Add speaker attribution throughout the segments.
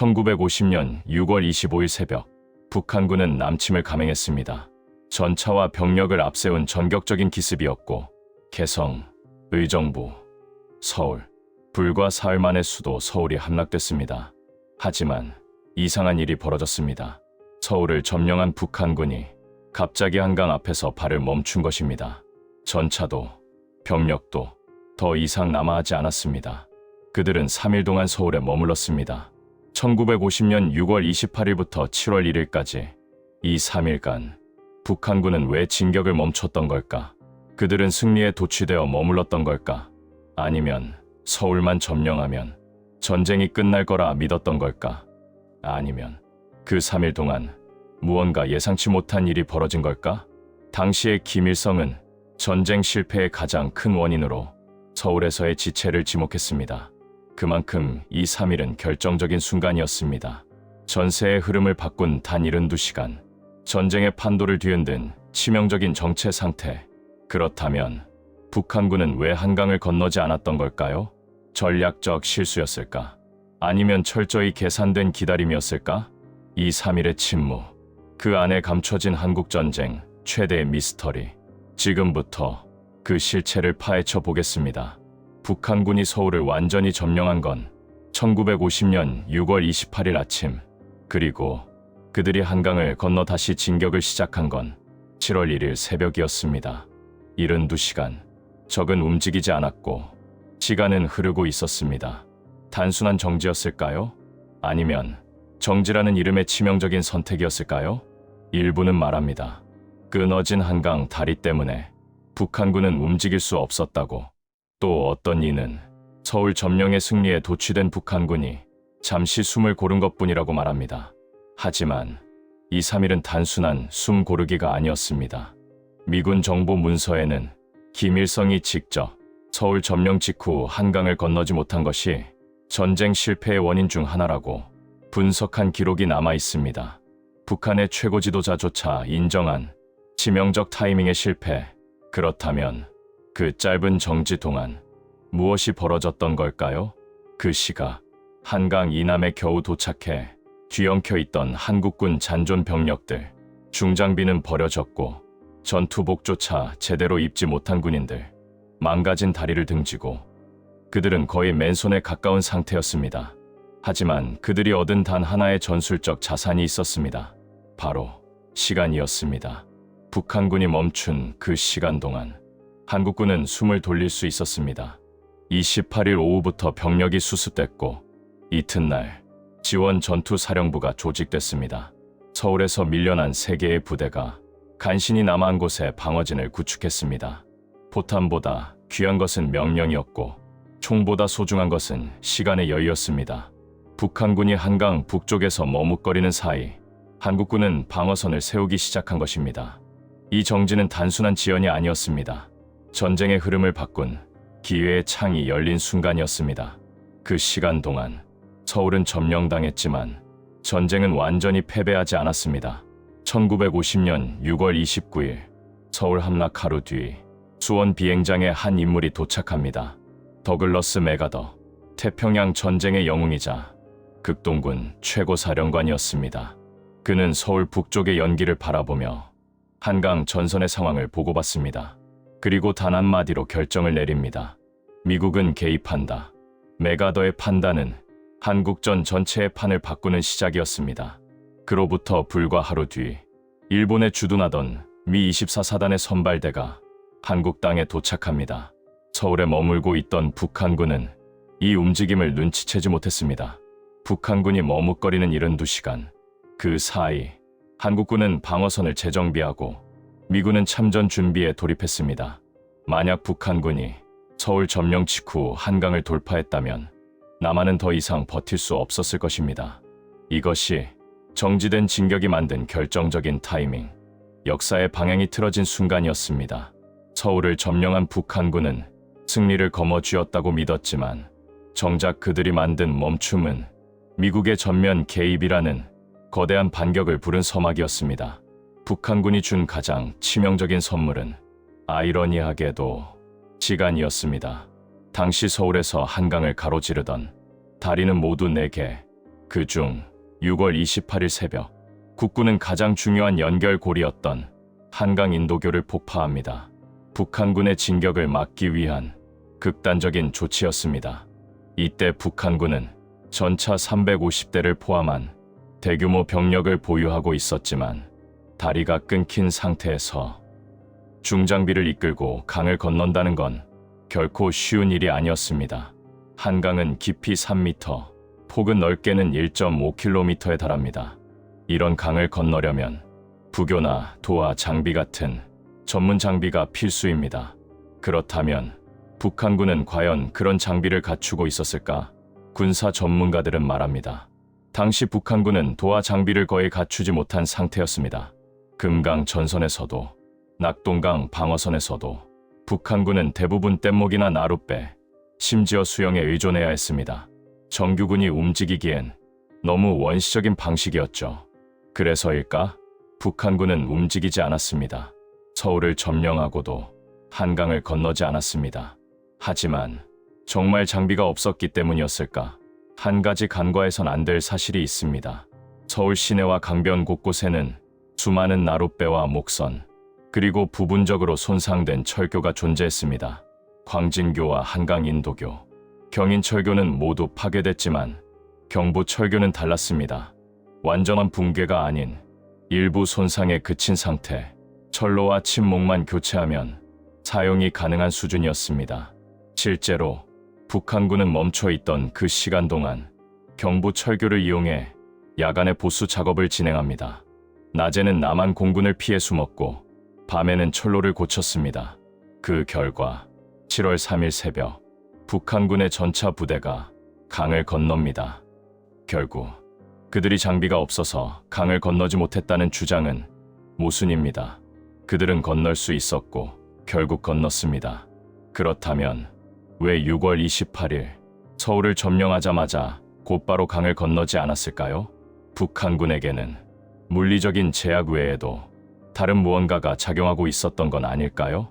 Speaker 1: 1950년 6월 25일 새벽 북한군은 남침을 감행했습니다. 전차와 병력을 앞세운 전격적인 기습이었고 개성, 의정부, 서울, 불과 사흘 만에 수도 서울이 함락됐습니다. 하지만 이상한 일이 벌어졌습니다. 서울을 점령한 북한군이 갑자기 한강 앞에서 발을 멈춘 것입니다. 전차도 병력도 더 이상 남아하지 않았습니다. 그들은 3일 동안 서울에 머물렀습니다. 1950년 6월 28일부터 7월 1일까지 이 3일간 북한군은 왜 진격을 멈췄던 걸까? 그들은 승리에 도취되어 머물렀던 걸까? 아니면 서울만 점령하면 전쟁이 끝날 거라 믿었던 걸까? 아니면 그 3일 동안 무언가 예상치 못한 일이 벌어진 걸까? 당시의 김일성은 전쟁 실패의 가장 큰 원인으로 서울에서의 지체를 지목했습니다. 그만큼 이 3일은 결정적인 순간이었습니다. 전세의 흐름을 바꾼 단 72시간. 전쟁의 판도를 뒤흔든 치명적인 정체 상태. 그렇다면 북한군은 왜 한강을 건너지 않았던 걸까요? 전략적 실수였을까? 아니면 철저히 계산된 기다림이었을까? 이 3일의 침묵. 그 안에 감춰진 한국전쟁 최대의 미스터리. 지금부터 그 실체를 파헤쳐 보겠습니다. 북한군이 서울을 완전히 점령한 건 1950년 6월 28일 아침, 그리고 그들이 한강을 건너 다시 진격을 시작한 건 7월 1일 새벽이었습니다. 72시간. 적은 움직이지 않았고, 시간은 흐르고 있었습니다. 단순한 정지였을까요? 아니면 정지라는 이름의 치명적인 선택이었을까요? 일부는 말합니다. 끊어진 한강 다리 때문에 북한군은 움직일 수 없었다고. 또 어떤 이는 서울 점령의 승리에 도취된 북한군이 잠시 숨을 고른 것뿐이라고 말합니다. 하지만 이 3일은 단순한 숨 고르기가 아니었습니다. 미군 정보 문서에는 김일성이 직접 서울 점령 직후 한강을 건너지 못한 것이 전쟁 실패의 원인 중 하나라고 분석한 기록이 남아 있습니다. 북한의 최고 지도자조차 인정한 치명적 타이밍의 실패. 그렇다면 그 짧은 정지 동안 무엇이 벌어졌던 걸까요? 그 시각 한강 이남에 겨우 도착해 뒤엉켜 있던 한국군 잔존 병력들 중장비는 버려졌고 전투복조차 제대로 입지 못한 군인들 망가진 다리를 등지고 그들은 거의 맨손에 가까운 상태였습니다. 하지만 그들이 얻은 단 하나의 전술적 자산이 있었습니다. 바로 시간이었습니다. 북한군이 멈춘 그 시간 동안 한국군은 숨을 돌릴 수 있었습니다. 28일 오후부터 병력이 수습됐고 이튿날 지원 전투 사령부가 조직됐습니다. 서울에서 밀려난 세 개의 부대가 간신히 남아한 곳에 방어진을 구축했습니다. 포탄보다 귀한 것은 명령이었고 총보다 소중한 것은 시간의 여유였습니다. 북한군이 한강 북쪽에서 머뭇거리는 사이 한국군은 방어선을 세우기 시작한 것입니다. 이 정지는 단순한 지연이 아니었습니다. 전쟁의 흐름을 바꾼 기회의 창이 열린 순간이었습니다. 그 시간 동안 서울은 점령당했지만 전쟁은 완전히 패배하지 않았습니다. 1950년 6월 29일 서울 함락 하루 뒤 수원 비행장에 한 인물이 도착합니다. 더글러스 메가더 태평양 전쟁의 영웅이자 극동군 최고 사령관이었습니다. 그는 서울 북쪽의 연기를 바라보며 한강 전선의 상황을 보고받습니다. 그리고 단 한마디로 결정을 내립니다. 미국은 개입한다. 메가더의 판단은 한국전 전체의 판을 바꾸는 시작이었습니다. 그로부터 불과 하루 뒤 일본에 주둔하던 미 24사단의 선발대가 한국 땅에 도착합니다. 서울에 머물고 있던 북한군은 이 움직임을 눈치채지 못했습니다. 북한군이 머뭇거리는 72시간. 그 사이 한국군은 방어선을 재정비하고 미군은 참전 준비에 돌입했습니다. 만약 북한군이 서울 점령 직후 한강을 돌파했다면 남한은 더 이상 버틸 수 없었을 것입니다. 이것이 정지된 진격이 만든 결정적인 타이밍, 역사의 방향이 틀어진 순간이었습니다. 서울을 점령한 북한군은 승리를 거머쥐었다고 믿었지만 정작 그들이 만든 멈춤은 미국의 전면 개입이라는 거대한 반격을 부른 서막이었습니다. 북한군이 준 가장 치명적인 선물은 아이러니하게도 시간이었습니다. 당시 서울에서 한강을 가로지르던 다리는 모두 4개, 그 중 6월 28일 새벽 국군은 가장 중요한 연결고리였던 한강 인도교를 폭파합니다. 북한군의 진격을 막기 위한 극단적인 조치였습니다. 이때 북한군은 전차 350대를 포함한 대규모 병력을 보유하고 있었지만 다리가 끊긴 상태에서 중장비를 이끌고 강을 건넌다는 건 결코 쉬운 일이 아니었습니다. 한강은 깊이 3m, 폭은 넓게는 1.5km에 달합니다. 이런 강을 건너려면 부교나 도화 장비 같은 전문 장비가 필수입니다. 그렇다면 북한군은 과연 그런 장비를 갖추고 있었을까? 군사 전문가들은 말합니다. 당시 북한군은 도하 장비를 거의 갖추지 못한 상태였습니다. 금강 전선에서도 낙동강 방어선에서도 북한군은 대부분 뗏목이나 나룻배, 심지어 수영에 의존해야 했습니다. 정규군이 움직이기엔 너무 원시적인 방식이었죠. 그래서일까? 북한군은 움직이지 않았습니다. 서울을 점령하고도 한강을 건너지 않았습니다. 하지만 정말 장비가 없었기 때문이었을까? 한 가지 간과해선 안 될 사실이 있습니다. 서울 시내와 강변 곳곳에는 수많은 나룻배와 목선, 그리고 부분적으로 손상된 철교가 존재했습니다. 광진교와 한강인도교, 경인철교는 모두 파괴됐지만 경부철교는 달랐습니다. 완전한 붕괴가 아닌 일부 손상에 그친 상태, 철로와 침목만 교체하면 사용이 가능한 수준이었습니다. 실제로 북한군은 멈춰 있던 그 시간 동안 경부 철교를 이용해 야간에 보수 작업을 진행합니다. 낮에는 남한 공군을 피해 숨었고 밤에는 철로를 고쳤습니다. 그 결과 7월 3일 새벽 북한군의 전차 부대가 강을 건넙니다. 결국 그들이 장비가 없어서 강을 건너지 못했다는 주장은 모순입니다. 그들은 건널 수 있었고 결국 건넜습니다. 그렇다면 왜 6월 28일 서울을 점령하자마자 곧바로 강을 건너지 않았을까요? 북한군에게는 물리적인 제약 외에도 다른 무언가가 작용하고 있었던 건 아닐까요?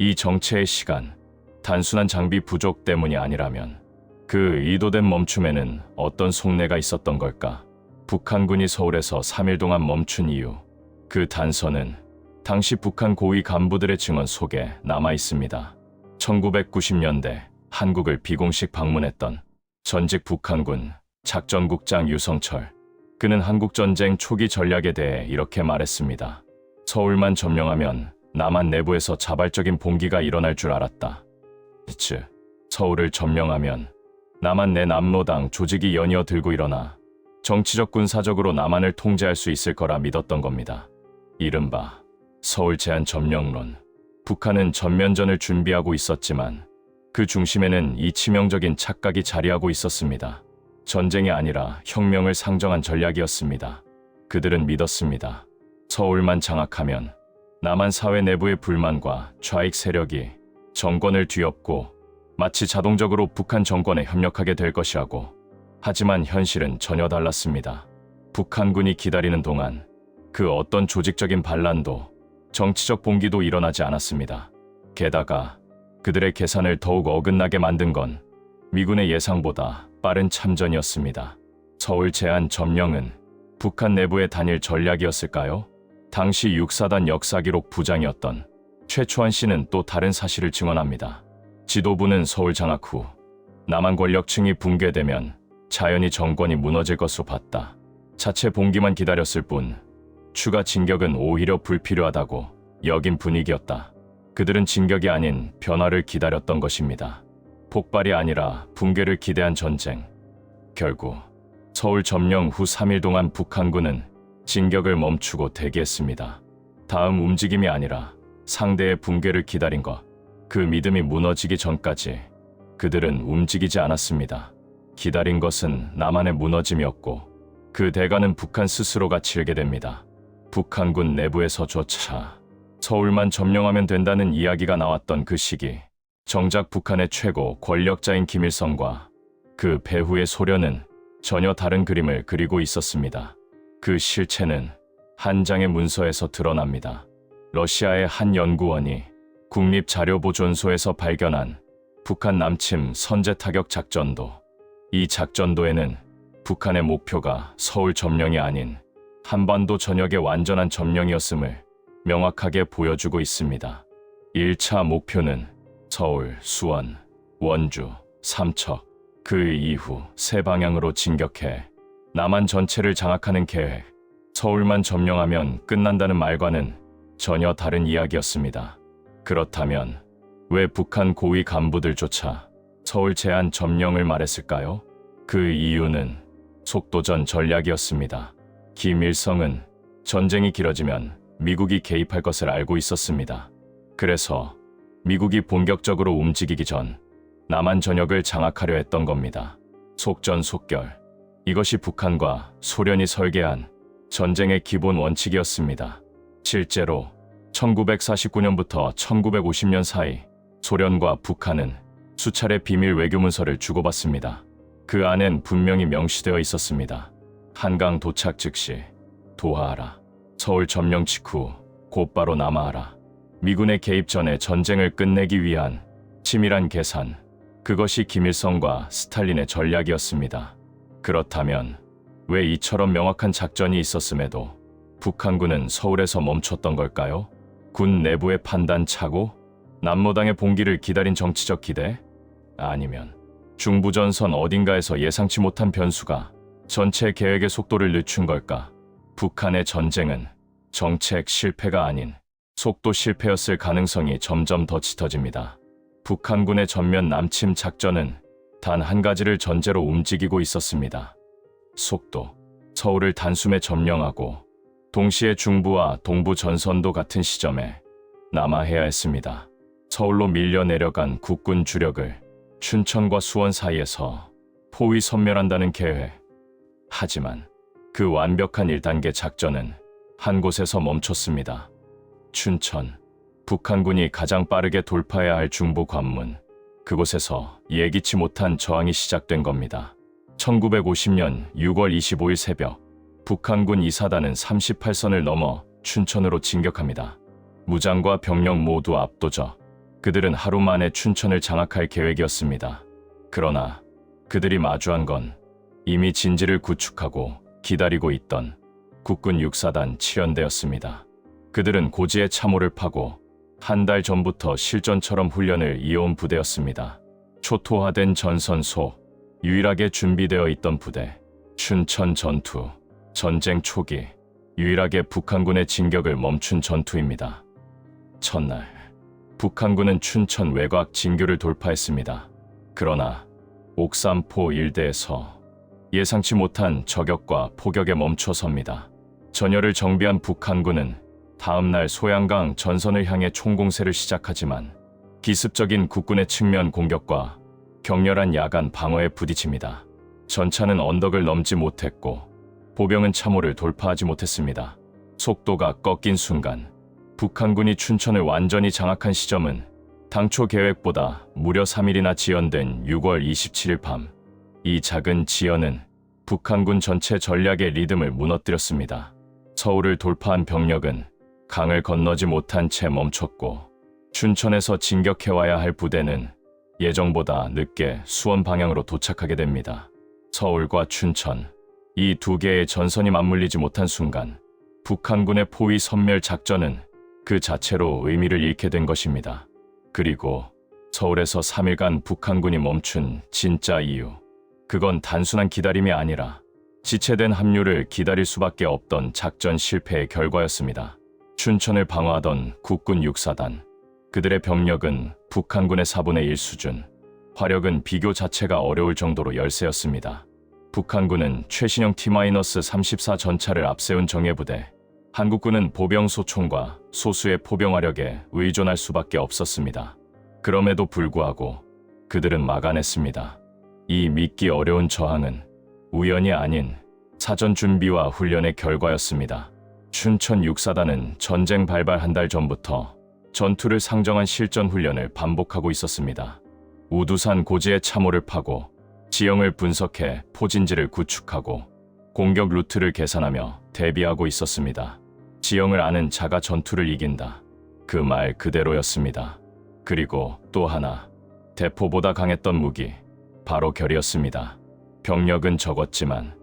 Speaker 1: 이 정체의 시간, 단순한 장비 부족 때문이 아니라면 그 의도된 멈춤에는 어떤 속내가 있었던 걸까? 북한군이 서울에서 3일 동안 멈춘 이유, 그 단서는 당시 북한 고위 간부들의 증언 속에 남아 있습니다. 1990년대 한국을 비공식 방문했던 전직 북한군 작전국장 유성철. 그는 한국전쟁 초기 전략에 대해 이렇게 말했습니다. 서울만 점령하면 남한 내부에서 자발적인 봉기가 일어날 줄 알았다. 즉, 서울을 점령하면 남한 내 남로당 조직이 연이어 들고 일어나 정치적 군사적으로 남한을 통제할 수 있을 거라 믿었던 겁니다. 이른바 서울 제한 점령론. 북한은 전면전을 준비하고 있었지만 그 중심에는 이 치명적인 착각이 자리하고 있었습니다. 전쟁이 아니라 혁명을 상정한 전략이었습니다. 그들은 믿었습니다. 서울만 장악하면 남한 사회 내부의 불만과 좌익 세력이 정권을 뒤엎고 마치 자동적으로 북한 정권에 협력하게 될 것이라고. 하지만 현실은 전혀 달랐습니다. 북한군이 기다리는 동안 그 어떤 조직적인 반란도 정치적 봉기도 일어나지 않았습니다. 게다가 그들의 계산을 더욱 어긋나게 만든 건 미군의 예상보다 빠른 참전이었습니다. 서울 제한 점령은 북한 내부의 단일 전략이었을까요? 당시 육사단 역사기록 부장이었던 최초한 씨는 또 다른 사실을 증언합니다. 지도부는 서울 장악 후 남한 권력층이 붕괴되면 자연히 정권이 무너질 것으로 봤다. 자체 봉기만 기다렸을 뿐 추가 진격은 오히려 불필요하다고 여긴 분위기였다. 그들은 진격이 아닌 변화를 기다렸던 것입니다. 폭발이 아니라 붕괴를 기대한 전쟁. 결국 서울 점령 후 3일 동안 북한군은 진격을 멈추고 대기했습니다. 다음 움직임이 아니라 상대의 붕괴를 기다린 것. 그 믿음이 무너지기 전까지 그들은 움직이지 않았습니다. 기다린 것은 남한의 무너짐이었고 그 대가는 북한 스스로가 치르게 됩니다. 북한군 내부에서조차 서울만 점령하면 된다는 이야기가 나왔던 그 시기 정작 북한의 최고 권력자인 김일성과 그 배후의 소련은 전혀 다른 그림을 그리고 있었습니다. 그 실체는 한 장의 문서에서 드러납니다. 러시아의 한 연구원이 국립자료보존소에서 발견한 북한 남침 선제 타격 작전도 이 작전도에는 북한의 목표가 서울 점령이 아닌 한반도 전역의 완전한 점령이었음을 명확하게 보여주고 있습니다. 1차 목표는 서울, 수원, 원주, 삼척, 그 이후 세 방향으로 진격해 남한 전체를 장악하는 계획, 서울만 점령하면 끝난다는 말과는 전혀 다른 이야기였습니다. 그렇다면 왜 북한 고위 간부들조차 서울 제한 점령을 말했을까요? 그 이유는 속도전 전략이었습니다. 김일성은 전쟁이 길어지면 미국이 개입할 것을 알고 있었습니다. 그래서 미국이 본격적으로 움직이기 전 남한 전역을 장악하려 했던 겁니다. 속전속결. 이것이 북한과 소련이 설계한 전쟁의 기본 원칙이었습니다. 실제로 1949년부터 1950년 사이 소련과 북한은 수차례 비밀 외교문서를 주고받습니다. 그 안엔 분명히 명시되어 있었습니다. 한강 도착 즉시 도하하라. 서울 점령 직후 곧바로 남하하라. 미군의 개입 전에 전쟁을 끝내기 위한 치밀한 계산. 그것이 김일성과 스탈린의 전략이었습니다. 그렇다면 왜 이처럼 명확한 작전이 있었음에도 북한군은 서울에서 멈췄던 걸까요? 군 내부의 판단 착오? 남로당의 봉기를 기다린 정치적 기대? 아니면 중부전선 어딘가에서 예상치 못한 변수가 전체 계획의 속도를 늦춘 걸까? 북한의 전쟁은 정책 실패가 아닌 속도 실패였을 가능성이 점점 더 짙어집니다. 북한군의 전면 남침 작전은 단 한 가지를 전제로 움직이고 있었습니다. 속도. 서울을 단숨에 점령하고 동시에 중부와 동부 전선도 같은 시점에 남하해야 했습니다. 서울로 밀려 내려간 국군 주력을 춘천과 수원 사이에서 포위 섬멸한다는 계획. 하지만 그 완벽한 1단계 작전은 한 곳에서 멈췄습니다. 춘천. 북한군이 가장 빠르게 돌파해야 할 중부 관문. 그곳에서 예기치 못한 저항이 시작된 겁니다. 1950년 6월 25일 새벽, 북한군 이사단은 38선을 넘어 춘천으로 진격합니다. 무장과 병력 모두 압도적. 그들은 하루 만에 춘천을 장악할 계획이었습니다. 그러나 그들이 마주한 건 이미 진지를 구축하고 기다리고 있던 국군 육사단 7연대였습니다. 그들은 고지의 참호를 파고 한 달 전부터 실전처럼 훈련을 이어온 부대였습니다. 초토화된 전선소, 유일하게 준비되어 있던 부대, 춘천 전투, 전쟁 초기, 유일하게 북한군의 진격을 멈춘 전투입니다. 첫날, 북한군은 춘천 외곽 진교를 돌파했습니다. 그러나 옥삼포 일대에서 예상치 못한 저격과 포격에 멈춰섭니다. 전열을 정비한 북한군은 다음날 소양강 전선을 향해 총공세를 시작하지만 기습적인 국군의 측면 공격과 격렬한 야간 방어에 부딪힙니다. 전차는 언덕을 넘지 못했고 보병은 참호를 돌파하지 못했습니다. 속도가 꺾인 순간 북한군이 춘천을 완전히 장악한 시점은 당초 계획보다 무려 3일이나 지연된 6월 27일 밤. 이 작은 지연은 북한군 전체 전략의 리듬을 무너뜨렸습니다. 서울을 돌파한 병력은 강을 건너지 못한 채 멈췄고 춘천에서 진격해와야 할 부대는 예정보다 늦게 수원 방향으로 도착하게 됩니다. 서울과 춘천, 이 두 개의 전선이 맞물리지 못한 순간 북한군의 포위 섬멸 작전은 그 자체로 의미를 잃게 된 것입니다. 그리고 서울에서 3일간 북한군이 멈춘 진짜 이유. 그건 단순한 기다림이 아니라 지체된 합류를 기다릴 수밖에 없던 작전 실패의 결과였습니다. 춘천을 방어하던 국군 육사단. 그들의 병력은 북한군의 4분의 1 수준. 화력은 비교 자체가 어려울 정도로 열세였습니다. 북한군은 최신형 T-34 전차를 앞세운 정예부대, 한국군은 보병 소총과 소수의 포병 화력에 의존할 수밖에 없었습니다. 그럼에도 불구하고 그들은 막아냈습니다. 이 믿기 어려운 저항은 우연이 아닌 사전 준비와 훈련의 결과였습니다. 춘천 육사단은 전쟁 발발 한 달 전부터 전투를 상정한 실전 훈련을 반복하고 있었습니다. 우두산 고지의 참호를 파고 지형을 분석해 포진지를 구축하고 공격 루트를 계산하며 대비하고 있었습니다. 지형을 아는 자가 전투를 이긴다. 그 말 그대로였습니다. 그리고 또 하나, 대포보다 강했던 무기, 바로 결이었습니다. 병력은 적었지만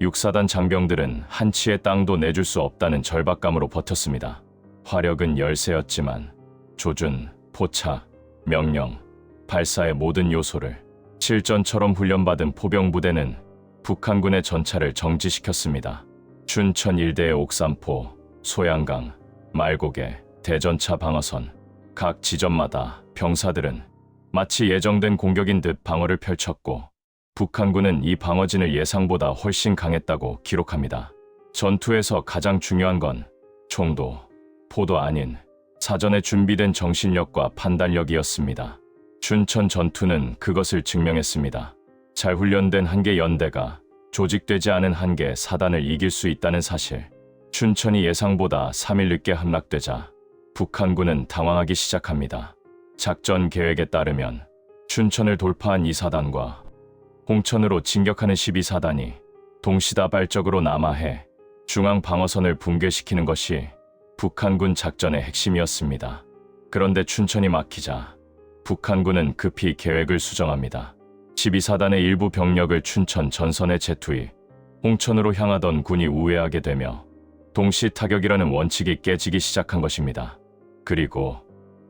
Speaker 1: 육사단 장병들은 한 치의 땅도 내줄 수 없다는 절박감으로 버텼습니다. 화력은 열세였지만 조준, 포착, 명령, 발사의 모든 요소를 실전처럼 훈련받은 포병 부대는 북한군의 전차를 정지시켰습니다. 춘천 일대의 옥산포, 소양강, 말고개, 대전차 방어선, 각 지점마다 병사들은 마치 예정된 공격인 듯 방어를 펼쳤고 북한군은 이 방어진을 예상보다 훨씬 강했다고 기록합니다. 전투에서 가장 중요한 건 총도, 포도 아닌 사전에 준비된 정신력과 판단력이었습니다. 춘천 전투는 그것을 증명했습니다. 잘 훈련된 한 개 연대가 조직되지 않은 한 개 사단을 이길 수 있다는 사실. 춘천이 예상보다 3일 늦게 함락되자 북한군은 당황하기 시작합니다. 작전 계획에 따르면 춘천을 돌파한 2사단과 홍천으로 진격하는 12사단이 동시다발적으로 남하해 중앙 방어선을 붕괴시키는 것이 북한군 작전의 핵심이었습니다. 그런데 춘천이 막히자 북한군은 급히 계획을 수정합니다. 12사단의 일부 병력을 춘천 전선에 재투입, 홍천으로 향하던 군이 우회하게 되며 동시 타격이라는 원칙이 깨지기 시작한 것입니다. 그리고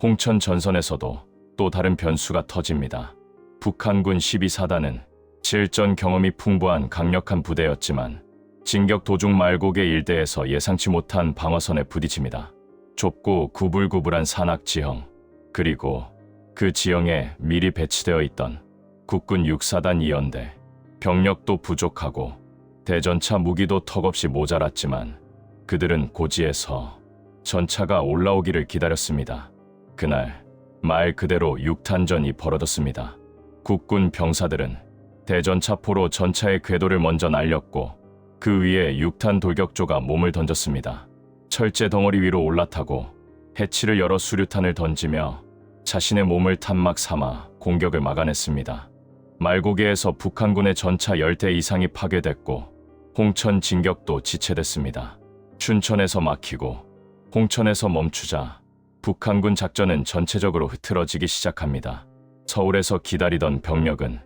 Speaker 1: 홍천 전선에서도 또 다른 변수가 터집니다. 북한군 12사단은 실전 경험이 풍부한 강력한 부대였지만 진격 도중 말고개 일대에서 예상치 못한 방어선에 부딪힙니다. 좁고 구불구불한 산악 지형, 그리고 그 지형에 미리 배치되어 있던 국군 6사단 2연대, 병력도 부족하고 대전차 무기도 턱없이 모자랐지만 그들은 고지에서 전차가 올라오기를 기다렸습니다. 그날 말 그대로 육탄전이 벌어졌습니다. 국군 병사들은 대전차포로 전차의 궤도를 먼저 날렸고 그 위에 육탄 돌격조가 몸을 던졌습니다. 철제 덩어리 위로 올라타고 해치를 열어 수류탄을 던지며 자신의 몸을 탄막 삼아 공격을 막아냈습니다. 말고개에서 북한군의 전차 10대 이상이 파괴됐고 홍천 진격도 지체됐습니다. 춘천에서 막히고 홍천에서 멈추자 북한군 작전은 전체적으로 흐트러지기 시작합니다. 서울에서 기다리던 병력은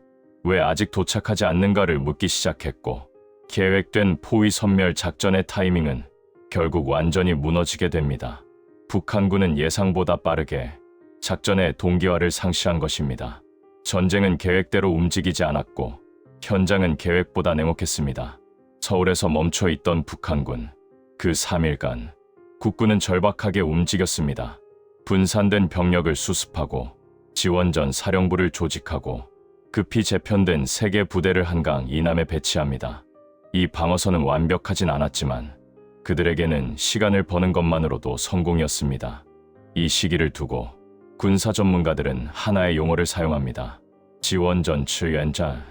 Speaker 1: 왜 아직 도착하지 않는가를 묻기 시작했고 계획된 포위 선멸 작전의 타이밍은 결국 완전히 무너지게 됩니다. 북한군은 예상보다 빠르게 작전의 동기화를 상실한 것입니다. 전쟁은 계획대로 움직이지 않았고 현장은 계획보다 냉혹했습니다. 서울에서 멈춰 있던 북한군. 그 3일간 국군은 절박하게 움직였습니다. 분산된 병력을 수습하고 지원전 사령부를 조직하고 급히 재편된 세계 부대를 한강 이남에 배치합니다. 이 방어선은 완벽하진 않았지만 그들에게는 시간을 버는 것만으로도 성공이었습니다. 이 시기를 두고 군사 전문가들은 하나의 용어를 사용합니다. 지원전 출연자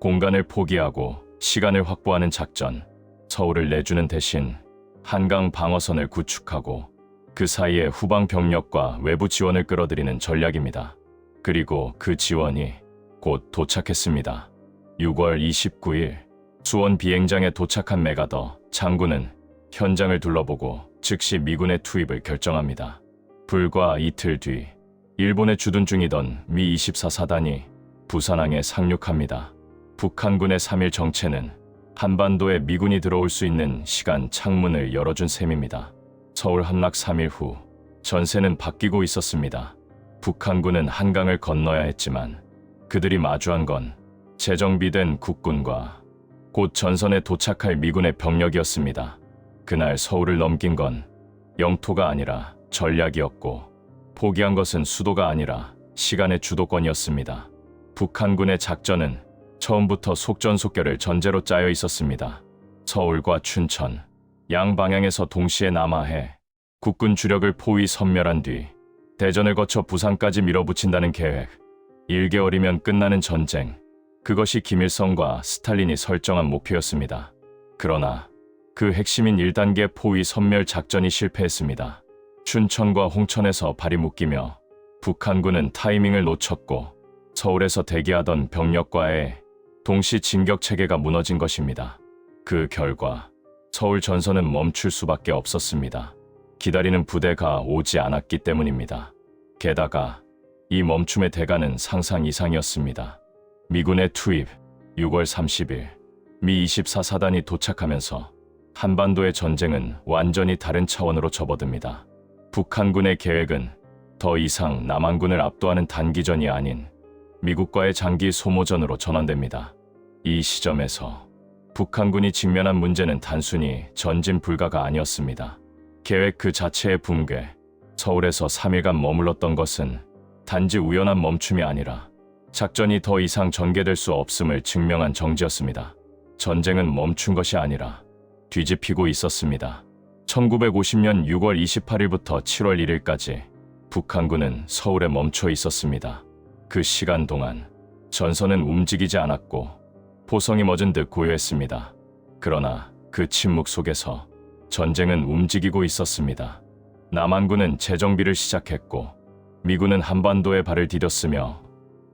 Speaker 1: 공간을 포기하고 시간을 확보하는 작전 서울을 내주는 대신 한강 방어선을 구축하고 그 사이에 후방 병력과 외부 지원을 끌어들이는 전략입니다. 그리고 그 지원이 곧 도착했습니다. 6월 29일 수원 비행장에 도착한 메가더 장군은 현장을 둘러보고 즉시 미군의 투입을 결정합니다. 불과 이틀 뒤 일본에 주둔 중이던 미 24사단이 부산항에 상륙합니다. 북한군의 3일 정체는 한반도에 미군이 들어올 수 있는 시간 창문을 열어준 셈입니다. 서울 함락 3일 후 전세는 바뀌고 있었습니다. 북한군은 한강을 건너야 했지만 그들이 마주한 건 재정비된 국군과 곧 전선에 도착할 미군의 병력이었습니다. 그날 서울을 넘긴 건 영토가 아니라 전략이었고 포기한 것은 수도가 아니라 시간의 주도권이었습니다. 북한군의 작전은 처음부터 속전속결을 전제로 짜여 있었습니다. 서울과 춘천, 양 방향에서 동시에 남하해 국군 주력을 포위 섬멸한 뒤 대전을 거쳐 부산까지 밀어붙인다는 계획. 1개월이면 끝나는 전쟁. 그것이 김일성과 스탈린이 설정한 목표였습니다. 그러나 그 핵심인 1단계 포위 섬멸 작전이 실패했습니다. 춘천과 홍천에서 발이 묶이며 북한군은 타이밍을 놓쳤고 서울에서 대기하던 병력과의 동시 진격 체계가 무너진 것입니다. 그 결과 서울 전선은 멈출 수밖에 없었습니다. 기다리는 부대가 오지 않았기 때문입니다. 게다가 이 멈춤의 대가는 상상 이상이었습니다. 미군의 투입 6월 30일 미 24사단이 도착하면서 한반도의 전쟁은 완전히 다른 차원으로 접어듭니다. 북한군의 계획은 더 이상 남한군을 압도하는 단기전이 아닌 미국과의 장기 소모전으로 전환됩니다. 이 시점에서 북한군이 직면한 문제는 단순히 전진 불가가 아니었습니다. 계획 그 자체의 붕괴, 서울에서 3일간 머물렀던 것은 단지 우연한 멈춤이 아니라 작전이 더 이상 전개될 수 없음을 증명한 정지였습니다. 전쟁은 멈춘 것이 아니라 뒤집히고 있었습니다. 1950년 6월 28일부터 7월 1일까지 북한군은 서울에 멈춰 있었습니다. 그 시간 동안 전선은 움직이지 않았고 포성이 멎은 듯 고요했습니다. 그러나 그 침묵 속에서 전쟁은 움직이고 있었습니다. 남한군은 재정비를 시작했고 미군은 한반도에 발을 디뎠으며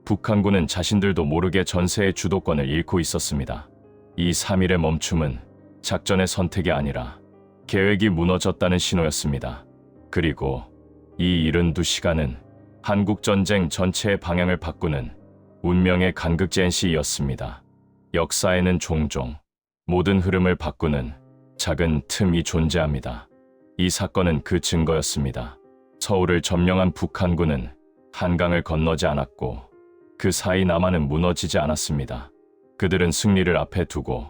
Speaker 1: 북한군은 자신들도 모르게 전세의 주도권을 잃고 있었습니다. 이 3일의 멈춤은 작전의 선택이 아니라 계획이 무너졌다는 신호였습니다. 그리고 이 이른 두 시간은 한국 전쟁 전체의 방향을 바꾸는 운명의 간극젠시였습니다. 역사에는 종종 모든 흐름을 바꾸는 작은 틈이 존재합니다. 이 사건은 그 증거였습니다. 서울을 점령한 북한군은 한강을 건너지 않았고 그 사이 남한은 무너지지 않았습니다. 그들은 승리를 앞에 두고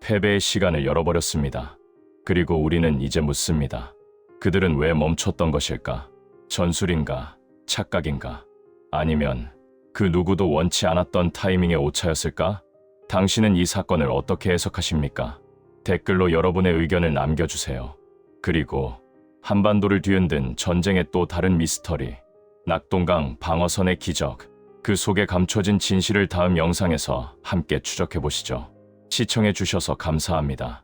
Speaker 1: 패배의 시간을 열어버렸습니다. 그리고 우리는 이제 묻습니다. 그들은 왜 멈췄던 것일까? 전술인가? 착각인가? 아니면 그 누구도 원치 않았던 타이밍의 오차였을까? 당신은 이 사건을 어떻게 해석하십니까? 댓글로 여러분의 의견을 남겨주세요. 그리고 한반도를 뒤흔든 전쟁의 또 다른 미스터리, 낙동강 방어선의 기적, 그 속에 감춰진 진실을 다음 영상에서 함께 추적해 보시죠. 시청해 주셔서 감사합니다.